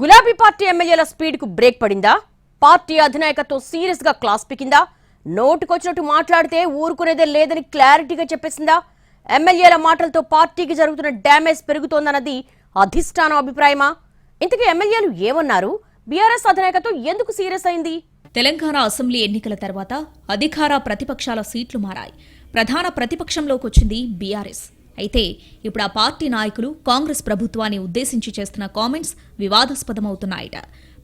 గులాబీ పార్టీ ఎమ్మెల్యేల స్పీడ్కు బ్రేక్ పడిందా? పార్టీ అధినాయకతో సీరియస్గా క్లాస్ పికిందా? నోటుకొచ్చినట్టు మాట్లాడితే ఊరుకునేదే లేదని క్లారిటీగా చెప్పేసిందా? ఎమ్మెల్యేల మాటలతో పార్టీకి జరుగుతున్న డ్యామేజ్ పెరుగుతోందన్నది అధిష్టానం అభిప్రాయమా? ఇంతకీ ఎమ్మెల్యేలు ఏమన్నారు? బీఆర్ఎస్ అధినాయకతో ఎందుకు సీరియస్ అయింది? తెలంగాణ అసెంబ్లీ ఎన్నికల తర్వాత అధికార ప్రతిపక్షాల సీట్లు మారాయి. ప్రధాన ప్రతిపక్షంలోకి వచ్చింది బీఆర్ఎస్. అయితే ఇప్పుడు ఆ పార్టీ నాయకులు కాంగ్రెస్ ప్రభుత్వాన్ని ఉద్దేశించి చేస్తున్న కామెంట్స్ వివాదాస్పదమవుతున్నాయట.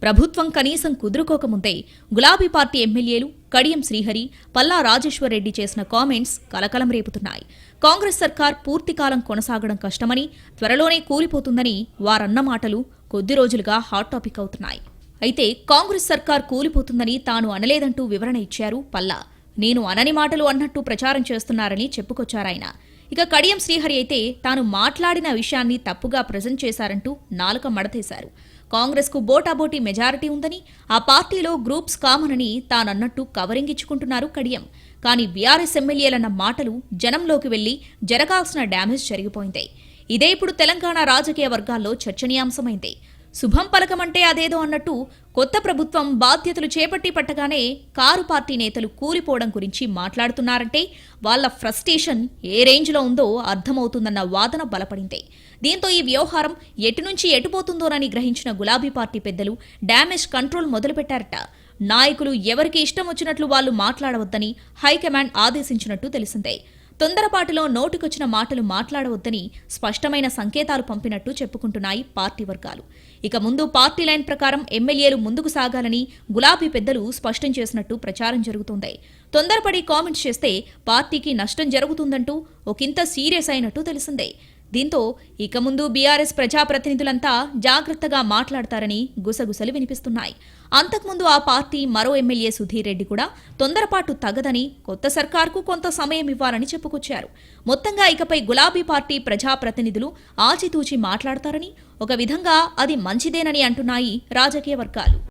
ప్రభుత్వం కనీసం కుదురుకోకముందే గులాబీ పార్టీ ఎమ్మెల్యేలు కడియం శ్రీహరి పల్లా రాజేశ్వర్ రెడ్డి చేసిన కామెంట్స్ కలకలం రేపుతున్నాయి. కాంగ్రెస్ సర్కార్ పూర్తికాలం కొనసాగడం కష్టమని త్వరలోనే కూలిపోతుందని వారన్న మాటలు కొద్ది రోజులుగా హాట్ టాపిక్ అవుతున్నాయి. అయితే కాంగ్రెస్ సర్కార్ కూలిపోతుందని తాను అనలేదంటూ వివరణ ఇచ్చారు పల్లా. నేను అనని మాటలు అన్నట్టు ప్రచారం చేస్తున్నారని చెప్పుకొచ్చారాయన. ఇక కడియం శ్రీహరి అయితే తాను మాట్లాడిన విషయాన్ని తప్పుగా ప్రజెంట్ చేశారంటూ నాలుక మడతేశారు. కాంగ్రెస్కు బోటాబోటీ మెజారిటీ ఉందని ఆ పార్టీలో గ్రూప్స్ కామనని తానన్నట్టు కవరింగ్ ఇచ్చుకుంటున్నారు కడియం. కానీ బీఆర్ఎస్ ఎమ్మెల్యేలన్న మాటలు జనంలోకి వెళ్ళి జరగాల్సిన డ్యామేజ్ జరిగిపోయింది. ఇదే ఇప్పుడు తెలంగాణ రాజకీయ వర్గాల్లో చర్చనీయాంశమైంది. శుభం పలకమంటే అదేదో అన్నట్టు కొత్త ప్రభుత్వం బాధ్యతలు చేపట్టి పట్టగానే కారు పార్టీ నేతలు కూలిపోవడం గురించి మాట్లాడుతున్నారంటే వాళ్ళ ఫ్రస్ట్రేషన్ ఏ రేంజ్లో ఉందో అర్థమవుతుందన్న వాదన బలపడింది. దీంతో ఈ వ్యవహారం ఎటు నుంచి ఎటుపోతుందోనని గ్రహించిన గులాబీ పార్టీ పెద్దలు డ్యామేజ్ కంట్రోల్ మొదలుపెట్టారట. నాయకులు ఎవరికి ఇష్టం వచ్చినట్లు వాళ్ళు మాట్లాడవద్దని హైకమాండ్ ఆదేశించినట్టు తెలిసిందే. తొందరపాటులో నోటికొచ్చిన మాటలు మాట్లాడవద్దని స్పష్టమైన సంకేతాలు పంపినట్టు చెప్పుకుంటున్నాయి పార్టీ వర్గాలు. ఇక ముందు పార్టీ లైన్ ప్రకారం ఎమ్మెల్యేలు ముందుకు సాగాలని గులాబీ పెద్దలు స్పష్టం చేసినట్టు ప్రచారం జరుగుతోంది. తొందరపడి కామెంట్స్ చేస్తే పార్టీకి నష్టం జరుగుతుందంటూ ఒకంత సీరియస్ అయినట్టు తెలిసిందే. దీంతో ఇక ముందు బీఆర్ఎస్ ప్రజాప్రతినిధులంతా జాగ్రత్తగా మాట్లాడతారని గుసగుసలు వినిపిస్తున్నాయి. అంతకుముందు ఆ పార్టీ మరో ఎమ్మెల్యే సుధీర్ రెడ్డి కూడా తొందరపాటు తగదని కొత్త సర్కార్కు కొంత సమయం ఇవ్వాలని చెప్పుకొచ్చారు. మొత్తంగా ఇకపై గులాబీ పార్టీ ప్రజాప్రతినిధులు ఆచితూచి మాట్లాడతారని ఒక విధంగా అది మంచిదేనని అంటున్నాయి రాజకీయ వర్గాలు.